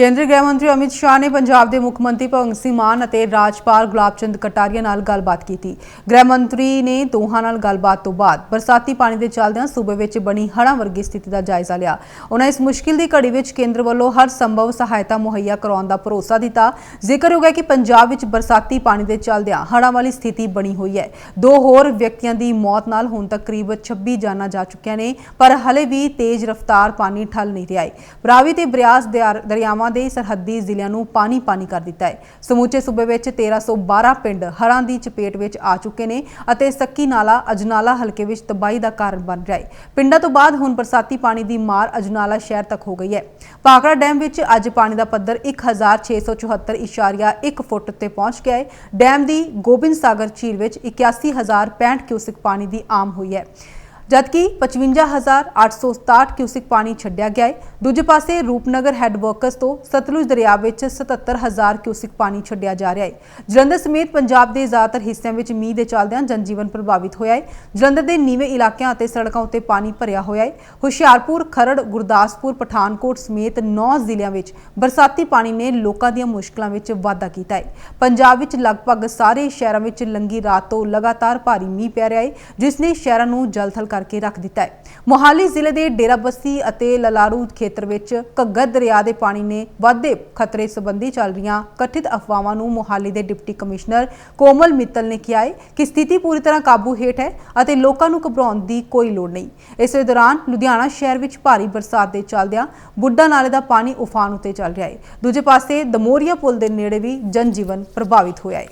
ਕੇਂਦਰੀ ਗ੍ਰਹਿ ਮੰਤਰੀ ਅਮਿਤ ਸ਼ਾਹ ਨੇ ਪੰਜਾਬ ਦੇ ਮੁੱਖ ਮੰਤਰੀ ਭਗਵੰਤ ਸਿੰਘ ਮਾਨ ਅਤੇ ਰਾਜਪਾਲ ਗੁਲਾਬਚੰਦ ਕਟਾਰੀਆ ਨਾਲ ਗੱਲਬਾਤ ਕੀਤੀ। ਗ੍ਰਹਿ ਮੰਤਰੀ ਨੇ ਦੋਹਾਂ ਨਾਲ ਗੱਲਬਾਤ ਤੋਂ ਬਾਅਦ ਬਰਸਾਤੀ ਪਾਣੀ ਦੇ ਚੱਲਦਿਆਂ ਸੂਬੇ ਵਿੱਚ ਬਣੀ ਹੜ੍ਹਾਂ ਵਰਗੀ ਸਥਿਤੀ ਦਾ ਜਾਇਜ਼ਾ ਲਿਆ। ਉਹਨਾਂ ਇਸ ਮੁਸ਼ਕਿਲ ਦੀ ਘੜੀ ਵਿੱਚ ਕੇਂਦਰ ਵੱਲੋਂ ਹਰ ਸੰਭਵ ਸਹਾਇਤਾ ਮੁਹੱਈਆ ਕਰਾਉਣ ਦਾ ਭਰੋਸਾ ਦਿੱਤਾ। ਜ਼ਿਕਰਯੋਗ ਹੈ ਕਿ ਪੰਜਾਬ ਵਿੱਚ ਬਰਸਾਤੀ ਪਾਣੀ ਦੇ ਚੱਲਦਿਆਂ ਹੜ੍ਹਾਂ ਵਾਲੀ ਸਥਿਤੀ ਬਣੀ ਹੋਈ ਹੈ। ਦੋ ਹੋਰ ਵਿਅਕਤੀਆਂ ਦੀ ਮੌਤ ਨਾਲ ਹੁਣ ਤੱਕ ਕਰੀਬ 26 ਜਾਨਾਂ ਜਾ ਚੁੱਕੀਆਂ ਨੇ, ਪਰ ਹਲੇ ਵੀ ਤੇਜ਼ ਰਫ਼ਤਾਰ ਪਾਣੀ ਠੱਲ ਨਹੀਂ ਰਿਹਾ ਹੈ। ਰਾਵੀ ਤੇ ਬਰਿਆਸ ਦਰਿਆਵਾਂ ਦਰਿਆਵਾਂ ਦੇ ਸਰਹੱਦੀ ਜ਼ਿਲ੍ਹਿਆਂ ਨੂੰ ਪਾਣੀ ਪਾਣੀ ਕਰ ਦਿੱਤਾ ਹੈ। ਸਮੁੱਚੇ ਸੂਬੇ ਵਿੱਚ 1312 ਪਿੰਡ ਹੜ੍ਹਾਂ ਦੀ ਚਪੇਟ ਵਿੱਚ ਆ ਚੁੱਕੇ ਨੇ ਅਤੇ ਸੱਕੀ ਨਾਲਾ, ਅਜਨਾਲਾ ਹਲਕੇ ਵਿੱਚ ਤਬਾਹੀ ਦਾ ਕਾਰਨ ਬਣ ਰਿਹਾ ਹੈ। ਪਿੰਡਾਂ ਤੋਂ ਬਾਅਦ ਹੁਣ ਬਰਸਾਤੀ ਪਾਣੀ ਦੀ ਮਾਰ ਅਜਨਾਲਾ ਸ਼ਹਿਰ ਤੱਕ ਹੋ ਗਈ ਹੈ। ਭਾਖੜਾ ਡੈਮ ਵਿੱਚ ਅੱਜ ਪਾਣੀ ਦਾ ਪੱਧਰ 1674.1 ਫੁੱਟ ਉੱਤੇ ਪਹੁੰਚ ਗਿਆ ਹੈ। ਡੈਮ ਦੀ ਗੋਬਿੰਦ ਸਾਗਰ ਝੀਲ ਵਿੱਚ 81065 ਕਿਊਸਿਕ ਪਾਣੀ ਦੀ ਆਮ ਹੋਈ ਹੈ। ਜਦਕਿ 55867 ਕਿਊਸਿਕ ਪਾਣੀ ਛੱਡਿਆ ਗਿਆ ਹੈ, ਦੂਜੇ ਪਾਸੇ ਰੂਪਨਗਰ ਹੈੱਡ ਵਰਕਸ ਤੋਂ ਸਤਲੁਜ ਦਰਿਆ ਵਿੱਚ 77000 ਕਿਊਸਿਕ ਪਾਣੀ ਛੱਡਿਆ ਜਾ ਰਿਹਾ ਹੈ। ਜਲੰਧਰ ਸਮੇਤ ਪੰਜਾਬ ਦੇ ਜ਼ਿਆਦਾਤਰ ਹਿੱਸਿਆਂ ਵਿੱਚ ਮੀਂਹ ਦੇ ਚੱਲਦਿਆਂ ਜਨਜੀਵਨ ਪ੍ਰਭਾਵਿਤ ਹੋਇਆ ਹੈ। ਜਲੰਧਰ ਦੇ ਨੀਵੇਂ ਇਲਾਕਿਆਂ ਅਤੇ ਸੜਕਾਂ ਉੱਤੇ ਪਾਣੀ ਭਰਿਆ ਹੋਇਆ ਹੈ। ਹੁਸ਼ਿਆਰਪੁਰ, ਖਰੜ, ਗੁਰਦਾਸਪੁਰ, ਪਠਾਨਕੋਟ ਸਮੇਤ 9 ਜ਼ਿਲ੍ਹਿਆਂ ਵਿੱਚ ਬਰਸਾਤੀ ਪਾਣੀ ਨੇ ਲੋਕਾਂ ਦੀਆਂ ਮੁਸ਼ਕਲਾਂ ਵਿੱਚ ਵਾਧਾ ਕੀਤਾ ਹੈ। ਪੰਜਾਬ ਵਿੱਚ ਲਗਭਗ ਸਾਰੇ ਸ਼ਹਿਰਾਂ ਵਿੱਚ ਲੰਗੀ ਰਾਤ ਤੋਂ ਲਗਾਤਾਰ ਭਾਰੀ ਮੀਂਹ ਪੈ ਰਿਹਾ ਹੈ, ਜਿਸ ਨੇ ਸ਼ਹਿਰਾਂ ਨੂੰ ਜਲਥਲ ਕਰ ਕਰਕੇ ਰੱਖ ਦਿੱਤਾ ਹੈ। ਮੋਹਾਲੀ ਜ਼ਿਲ੍ਹੇ ਦੇ ਡੇਰਾਬੱਸੀ ਅਤੇ ਲਲਾਰੂ ਖੇਤਰ ਵਿੱਚ ਘੱਗਰ ਦਰਿਆ ਦੇ ਪਾਣੀ ਨੇ ਵਾਧੇ ਖਤਰੇ ਸੰਬੰਧੀ ਚੱਲ ਰਹੀਆਂ ਕਥਿਤ ਅਫਵਾਹਾਂ ਨੂੰ ਮੋਹਾਲੀ ਦੇ ਡਿਪਟੀ ਕਮਿਸ਼ਨਰ ਕੋਮਲ ਮਿੱਤਲ ਨੇ ਕਿਹਾ ਹੈ ਕਿ ਸਥਿਤੀ ਪੂਰੀ ਤਰ੍ਹਾਂ ਕਾਬੂ ਹੇਠ ਹੈ ਅਤੇ ਲੋਕਾਂ ਨੂੰ ਘਬਰਾਉਣ ਦੀ ਕੋਈ ਲੋੜ ਨਹੀਂ। ਇਸੇ ਦੌਰਾਨ ਲੁਧਿਆਣਾ ਸ਼ਹਿਰ ਵਿੱਚ ਭਾਰੀ ਬਰਸਾਤ ਦੇ ਚੱਲਦਿਆਂ ਬੁੱਢਾ ਨਾਲੇ ਦਾ ਪਾਣੀ ਉਫਾਨ ਉਤੇ ਚੱਲ ਰਿਹਾ ਹੈ। ਦੂਜੇ ਪਾਸੇ ਦਮੋਰੀਆ ਪੁਲ ਦੇ ਨੇੜੇ ਵੀ ਜਨਜੀਵਨ ਪ੍ਰਭਾਵਿਤ ਹੋਇਆ ਹੈ।